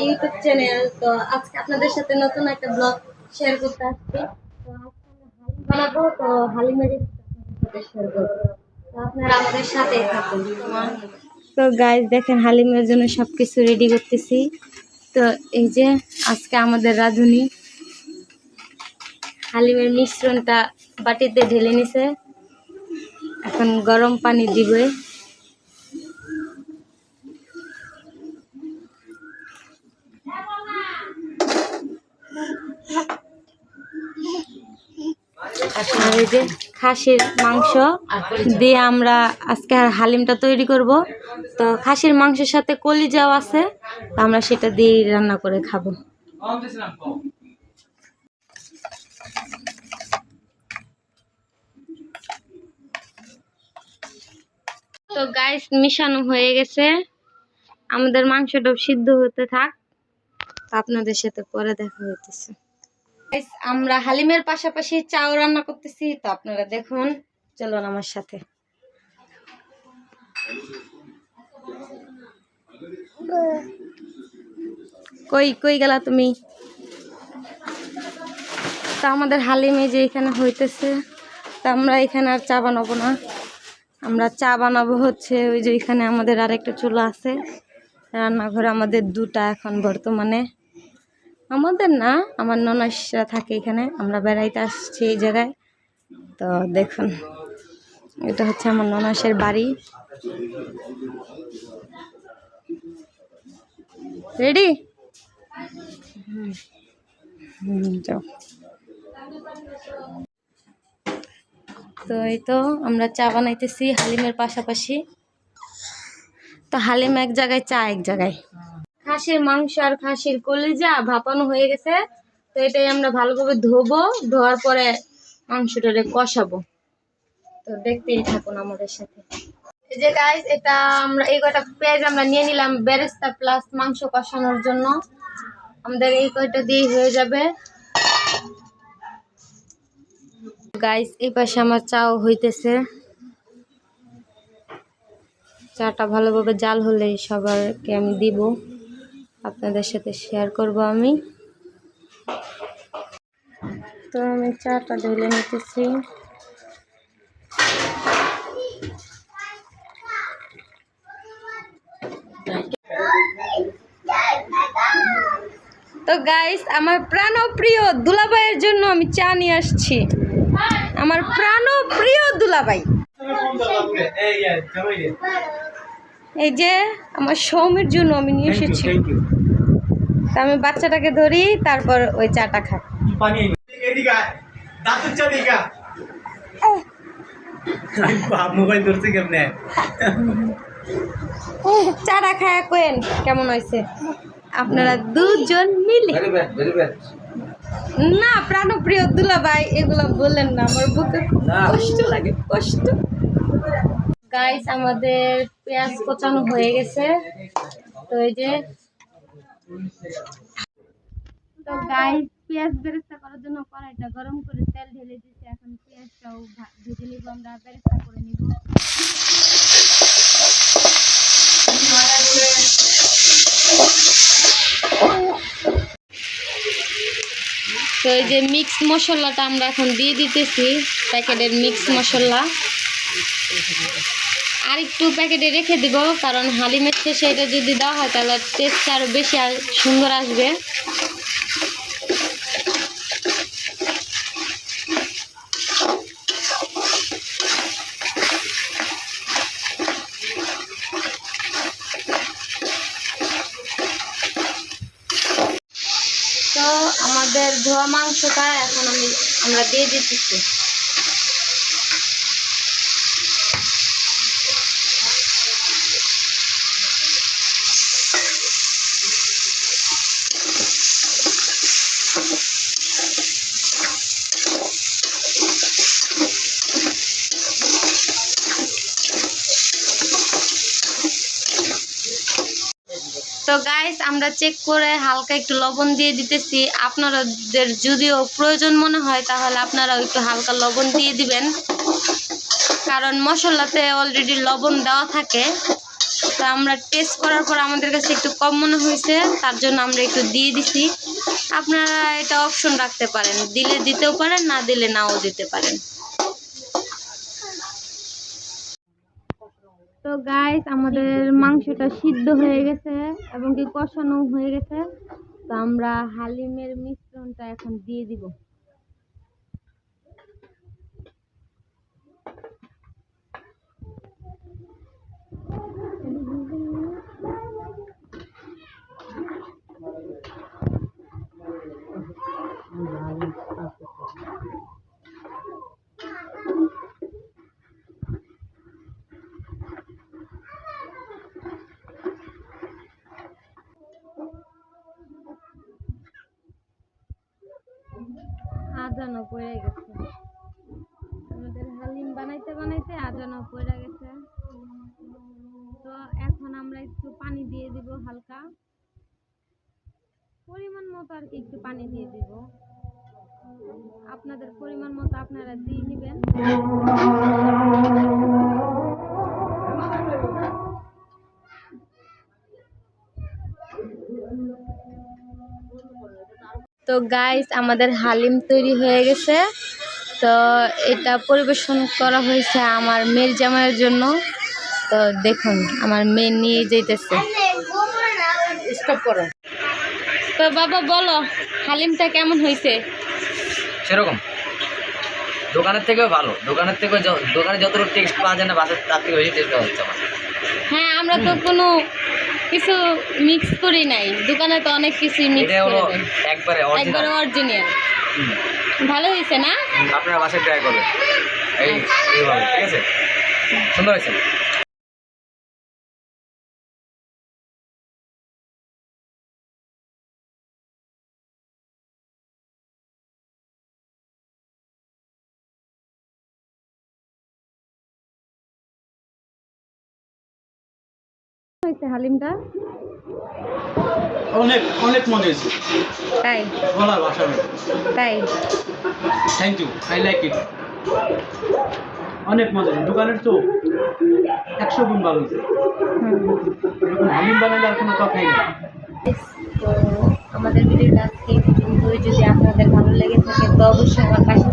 YouTube channel তো আপনাদের সাথে নতুন একটা ব্লগ শেয়ার করতে তো গাইস দেখেন, হালিমের জন্য রেডি করতেছি। তো এই যে আজকে আমাদের রাঁধুনি। হালিমের মিশ্রণটা বাটিতে ঢেলে নিছে। এখন গরম পানি দিবে। আর এই যে খাসির মাংস দিয়ে আমরা আজকে হালিমটা তৈরি করব। তো খাসির মাংসের সাথে কলিজাও আছে, তো আমরা সেটা দিয়ে রান্না করে খাব। তো গাইস মিশানো হয়ে গেছে। আমাদের মাংসটা সিদ্ধ হতে থাক। আপনাদের সাথে পরে দেখা হইতেছে। আমরা হালিমের পাশাপাশি চাও রান্না করতেছি, তো আপনারা দেখুন, চলুন আমার সাথে। কই কই গেলা তুমি? তা আমাদের হালিমে যে এখানে হইতেছে, তা আমরা এখানে আর চা বানাবো না। আমরা চা বানাবো হচ্ছে ওই যে এখানে আমাদের আরেকটা চুলা আছে। রান্নাঘর আমাদের দুটা এখন বর্তমানে। আমাদের না, আমার ননাসরা থাকে এখানে, আমরা বেড়াইতে আসছি এই জায়গায়। তো দেখুন, এটা হচ্ছে আমার ননাসের বাড়ি। রেডি তো এই তো, আমরা চা বানাইতেছি হালিমের পাশাপাশি। তো হালিম এক জায়গায়, চা এক জায়গায়। খাসির মাংস আর খাসির কলিজা ভাপানো হয়ে গেছে। তো এটাই আমরা ভালোভাবে ধোবো, ধোয়ার পরে মাংসটারে কষাবো। তো দেখতেই থাকুন আমাদের সাথে। এই যে গাইস এটা আমরা এই কয়টা পেঁয়াজ আমরা নিয়ে নিলাম বেরেস্তা প্লাস মাংস কষানোর জন্য। আমাদের এই কয়টা দিয়েই হয়ে যাবে। গাইস এই পাশে আমার চাও হইতেছে। চাটা ভালোভাবে জাল হলে সবারকে আমি দিব। আপনাদের সাথে শেয়ার করব আমি। তো আমি চাটা ঢেলে নিতেছি। তো গাইস আমার প্রাণপ্রিয় দুলাভাইয়ের জন্য আমি চা নিয়ে আসছি। আমার প্রাণপ্রিয় দুলাভাই। এই যে আমার সৌমির জন্য আমি নিয়ে এসেছি। তা আমি বাচ্চাটাকে ধরি তারপর ওই চাটা খাই। মোবাইল ধরছে কেমনে? চাটা খায় কোয়েন কেমন হয়েছে? আপনারা দুজন মিলে। না প্রাণপ্রিয় দুলাভাই এগুলো বললেন না আমার বুকে খুব কষ্ট লাগে কষ্ট। গাইস আমাদের পেঁয়াজ কোচানো হয়ে গেছে। তো এই যে তো গাইস পেঁয়াজ বেরেস্তা করার জন্য কড়াইটা গরম করে তেল ঢেলে দিয়েছি। এখন পেঁয়াজটাও ভেজে নিব, আমরা বেরেস্তা করে নিব। তো এই যে মিক্স মশলাটা আমরা এখন দিয়ে দিতেছি, প্যাকেটের মিক্স মশলা। আর একটু প্যাকেটে রেখে দিব, কারণ হালিমের শেষে এটা যদি দেওয়া হয় তাহলে টেস্ট আরও বেশি আর সুন্দর আসবে। তো আমাদের ধোয়া মাংসটা এখন আমি আমরা দিয়ে দিতেছি। তো গাইস আমরা চেক করে হালকা একটু লবণ দিয়ে দিতেছি। আপনাদের যদিও প্রয়োজন মনে হয়, তাহলে আপনারাও একটু হালকা লবণ দিয়ে দিবেন। কারণ মশলাতে অলরেডি লবণ দেওয়া থাকে। তো আমরা টেস্ট করার পর আমাদের কাছে একটু কম মনে হয়েছে, তার জন্য আমরা একটু দিয়ে দিছি। আপনারা এটা অপশন রাখতে পারেন। দিলে দিতেও পারেন, না দিলে নাও দিতে পারেন। গাইস আমাদের মাংসটা সিদ্ধ হয়ে গেছে এবং কি কষানো হয়ে গেছে। তো আমরা হালিমের মিশ্রণটা এখন দিয়ে দিব। আজানও পড়ে গেছে। আমাদের হালিম বানাইতে বানাইতে আজানো পড়ে গেছে। তো এখন আমরা একটু পানি দিয়ে দিব হালকা। পরিমাণ মতো আর কি একটু পানি দিয়ে দিব। আপনাদের পরিমাণ মতো আপনারা দিয়ে নেবেন তো গাইস আমাদের হালিম তৈরি হয়ে গেছে। তো এটা পরিবেশন করা হয়েছে আমার মেয়ের জামাইয়ের জন্য। তো দেখুন আমার মেয়ে নিয়ে যেতেছে স্টপ করো তো বাবা বলো হালিমটা কেমন হয়েছে? সেরকম। দোকানের থেকেও ভালো। দোকানের থেকে দোকানে যতটুকু টেস্ট পাওয়া যায় না বাসার তার থেকে বেশি টেস্ট পাওয়া হচ্ছে আমার। হ্যাঁ আমরা তো কোনো কিছু মিক্স করি নাই। দোকানে তো অনেক কিছু মিক্স করে দেয়। একবারে একবার অরিজিনাল অরিজিনাল ভালো হয়েছে না? আপনারা বাসায় ট্রাই করবেন। এই এইভাবে ঠিক আছে? সুন্দর হয়েছে? হয়েছে হালিমটা অনেক অনেক মজা হয়েছে। তাই? বলার ভাষা তাই? Thank you I like it অনেক মজা দোকানের তো একশো গুণ ভালো হয়েছে। হালিম বানালে আর কোনো কথাই নেই। তো আমাদের ভিডিওটা আজকে। যদি আপনাদের ভালো লেগে থাকে তো অবশ্যই আমার পাশে